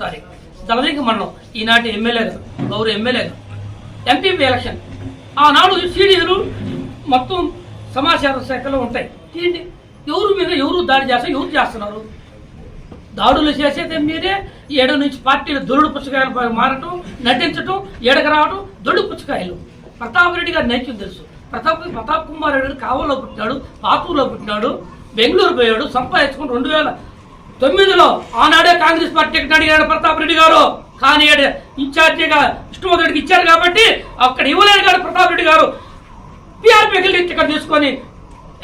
తారీఖు. మండలం ఈనాటి ఎమ్మెల్యే గారు గౌరవ ఎమ్మెల్యే గారు. MPP election. ఆనాడు సీడీలు మొత్తం సమాచార శాఖలో ఉంటాయి. ఏంటి? ఎవరు మీద ఎవరు దాడి చేస్తారు? ఎవరు చేస్తున్నారు? దాడులు చేసేది మీరే ఏడు నుంచి పార్టీలు దొరుడు పుచ్చకాయలు మారటం నటించటం ఏడకు రావటం దొరుడు పుచ్చకాయలు. ప్రతాప్ రెడ్డి గారు నైత్యం తెలుసు. ప్రతాప్ ప్రతాప్ కుమార్ రెడ్డి కావల్లో పుట్టినాడు పాతూరులో పుట్టినాడు బెంగళూరు పోయాడు సంపాదించుకుని రెండు వేల తొమ్మిదిలో ఆనాడే కాంగ్రెస్ పార్టీ టికెట్ అడిగాడు ప్రతాప్ రెడ్డి గారు కానీ ఇన్ఛార్జిగా విష్ణుమూర్తి రెడ్డికి ఇచ్చారు కాబట్టి అక్కడ ఇవ్వలేరు గారు ప్రతాప్ రెడ్డి గారు. పిఆర్పీకి టికెట్ తీసుకొని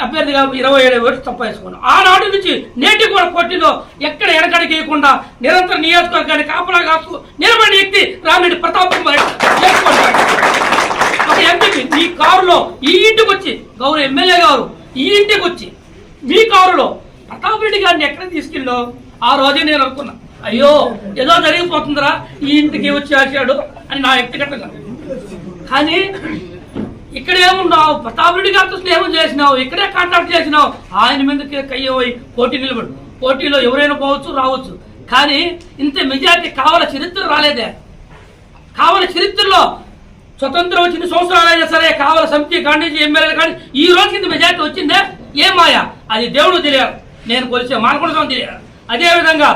అభ్యర్థిగా ఇరవై ఏడు ఓట్లు సంపాదించుకున్నాం ఆనాడు నుంచి నేటి కూడా పోటీలో ఎక్కడ వెనకడికి వేయకుండా నిరంతరం నియోజకవర్గాన్ని కాపలా కాస్తూ నిలబడిన వ్యక్తి రామిరెడ్డి ప్రతాప్ కుమార్ రెడ్డి ఒక మీ కారులో ఈ ఇంటికి వచ్చి గౌరవ ఎమ్మెల్యే గారు ఈ ఇంటికి వచ్చి మీ కారులో ప్రతాప్ రెడ్డి గారిని ఎక్కడ తీసుకెళ్ళో ఆ రోజే నేను అనుకున్నా. అయ్యో ఏదో జరిగిపోతుందిరా ఈ ఇంటికి వచ్చి ఆశాడు అని నా వ్యక్తిగతంగా. కానీ ఇక్కడ ఏమున్నావు ప్రతాప్ రెడ్డి గారితో స్నేహం చేసినావు ఇక్కడే కాంటాక్ట్ చేసినావు. ఆయన మీదకి కయ్యపోయి పోటీ నిలబడు. పోటీలో ఎవరైనా పోవచ్చు రావచ్చు. కానీ ఇంత మెజార్టీ కావాల చరిత్ర రాలేదే. కావాల చరిత్రలో స్వతంత్రం వచ్చిన సంవత్సరాలైనా సరే కావాల సమితి కానీ ఎమ్మెల్యేలు కానీ ఈ రోజు కింద మెజార్టీ వచ్చిందే? ఏ మాయ? అది దేవుడు తెలియాలి. నేను కొలిసే మానకుండా తెలియాలి అదేవిధంగా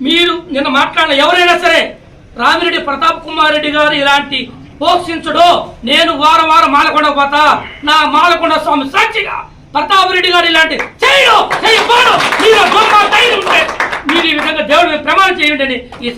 మీరు నిన్న మాట్లాడిన ఎవరైనా సరే రామిరెడ్డి ప్రతాప్ కుమార్ రెడ్డి గారు ఇలాంటి పోషించడు నేను వారం వారం మాలకొండ పోతా నా మాలకొండ స్వామి సాక్షిగా ప్రతాప్ రెడ్డి గారు ఇలాంటి చేయడు చేయబోడు మీరు మీరు ఈ విధంగా దేవుడిని ప్రమాణం చేయండి అని ఈ